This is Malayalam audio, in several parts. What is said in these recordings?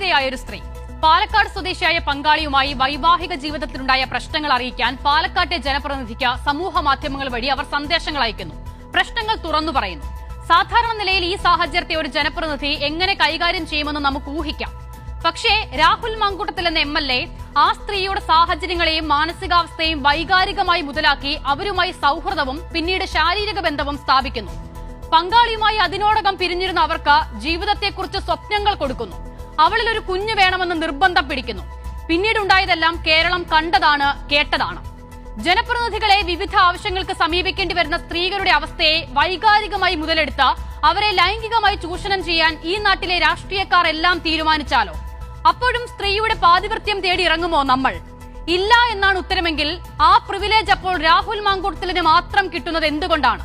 വിവാഹിതയായ ഒരു സ്ത്രീ. പാലക്കാട് സ്വദേശിയായ പങ്കാളിയുമായി വൈവാഹിക ജീവിതത്തിലുണ്ടായ പ്രശ്നങ്ങൾ അറിയിക്കാൻ പാലക്കാട്ടെ ജനപ്രതിനിധിക്ക് സമൂഹ മാധ്യമങ്ങൾ വഴി അവർ സന്ദേശങ്ങൾ അയക്കുന്നു. പ്രശ്നങ്ങൾ തുറന്നു പറയുന്നു. സാധാരണ നിലയിൽ ഈ സാഹചര്യത്തെ ഒരു ജനപ്രതിനിധി എങ്ങനെ കൈകാര്യം ചെയ്യുമെന്ന് നമുക്ക് ഊഹിക്കാം. പക്ഷേ രാഹുൽ മാങ്കൂട്ടത്തിൽ എന്ന എം എൽ എ ആ സ്ത്രീയുടെ സാഹചര്യങ്ങളെയും മാനസികാവസ്ഥയും വൈകാരികമായി മുതലാക്കി അവരുമായി സൗഹൃദവും പിന്നീട് ശാരീരിക ബന്ധവും സ്ഥാപിക്കുന്നു. പങ്കാളിയുമായി അതിനോടകം പിരിഞ്ഞിരുന്ന അവർക്ക് ജീവിതത്തെക്കുറിച്ച് സ്വപ്നങ്ങൾ കൊടുക്കുന്നു. അവളിൽ ഒരു കുഞ്ഞു വേണമെന്ന് നിർബന്ധം പിടിക്കുന്നു. പിന്നീടുണ്ടായതെല്ലാം കേരളം കണ്ടതാണ് കേട്ടതാണ്. ജനപ്രതിനിധികളെ വിവിധ ആവശ്യങ്ങൾക്ക് സമീപിക്കേണ്ടി വരുന്ന സ്ത്രീകളുടെ അവസ്ഥയെ വൈകാരികമായി മുതലെടുത്ത അവരെ ലൈംഗികമായി ചൂഷണം ചെയ്യാൻ ഈ നാട്ടിലെ രാഷ്ട്രീയക്കാർ എല്ലാം തീരുമാനിച്ചാലോ? അപ്പോഴും സ്ത്രീയുടെ പാതിവൃത്യം തേടി ഇറങ്ങുമോ നമ്മൾ? ഇല്ല എന്നാണ് ഉത്തരമെങ്കിൽ ആ പ്രിവിലേജ് അപ്പോൾ രാഹുൽ മാങ്കൂട്ടലിന് മാത്രം കിട്ടുന്നത് എന്തുകൊണ്ടാണ്?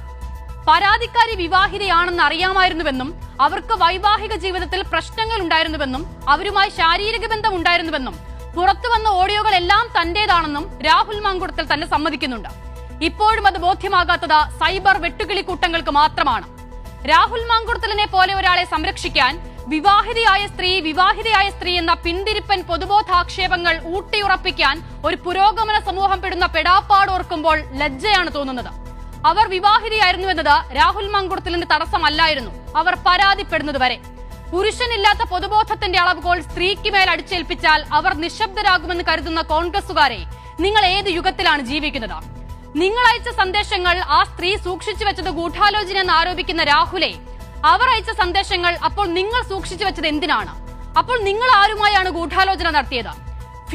പരാതിക്കാരി വിവാഹിതയാണെന്ന് അറിയാമായിരുന്നുവെന്നും അവർക്ക് വൈവാഹിക ജീവിതത്തിൽ പ്രശ്നങ്ങൾ ഉണ്ടായിരുന്നുവെന്നും അവരുമായി ശാരീരിക ബന്ധം ഉണ്ടായിരുന്നുവെന്നും പുറത്തു വന്ന ഓഡിയോകൾ എല്ലാം തന്റേതാണെന്നും രാഹുൽ മാങ്കുടത്തിൽ തന്നെ സമ്മതിക്കുന്നുണ്ട്. ഇപ്പോഴും അത് ബോധ്യമാകാത്തത് സൈബർ വെട്ടുകിളി കൂട്ടങ്ങൾക്ക് മാത്രമാണ്. രാഹുൽ മാങ്കുടത്തലിനെ പോലെ ഒരാളെ സംരക്ഷിക്കാൻ വിവാഹിതയായ സ്ത്രീ വിവാഹിതയായ സ്ത്രീ എന്ന പിന്തിരിപ്പൻ പൊതുബോധാക്ഷേപങ്ങൾ ഊട്ടിയുറപ്പിക്കാൻ ഒരു പുരോഗമന സമൂഹം പെടുന്ന പെടാപ്പാട് ഓർക്കുമ്പോൾ ലജ്ജയാണ് തോന്നുന്നത്. അവർ വിവാഹിതയായിരുന്നു എന്നത് രാഹുൽ മാങ്കുടത്തിലിന്റെ തടസ്സമല്ലായിരുന്നു. അവർ പരാതിപ്പെടുന്നത് വരെ. പുരുഷനില്ലാത്ത പൊതുബോധത്തിന്റെ അളവുകോൾ സ്ത്രീക്ക് മേൽ അടിച്ചേൽപ്പിച്ചാൽ അവർ നിശബ്ദരാകുമെന്ന് കരുതുന്ന കോൺഗ്രസുകാരെ നിങ്ങൾ ഏത് യുഗത്തിലാണ് ജീവിക്കുന്നത്? നിങ്ങൾ അയച്ച സന്ദേശങ്ങൾ ആ സ്ത്രീ സൂക്ഷിച്ചു വെച്ചത് ഗൂഢാലോചന എന്ന് ആരോപിക്കുന്ന രാഹുലെ അവർ അയച്ച സന്ദേശങ്ങൾ അപ്പോൾ നിങ്ങൾ സൂക്ഷിച്ചു വെച്ചത് എന്തിനാണ്? അപ്പോൾ നിങ്ങൾ ആരുമായാണ് ഗൂഢാലോചന നടത്തിയത്?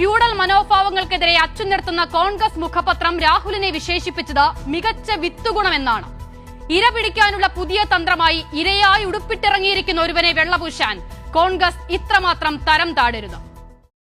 ഫ്യൂഡൽ മനോഭാവങ്ങൾക്കെതിരെ അച്ചുനിർത്തുന്ന കോൺഗ്രസ് മുഖപത്രം രാഹുലിനെ വിശേഷിപ്പിച്ചത് മികച്ച വിത്തുഗുണമെന്നാണ്. ഇര പിടിക്കാനുള്ള പുതിയ തന്ത്രമായി ഇരയായി ഉടുപ്പിട്ടിറങ്ങിയിരിക്കുന്ന ഒരുവനെ വെള്ളപൂശാൻ കോൺഗ്രസ് ഇത്രമാത്രം തരം താടരുത്.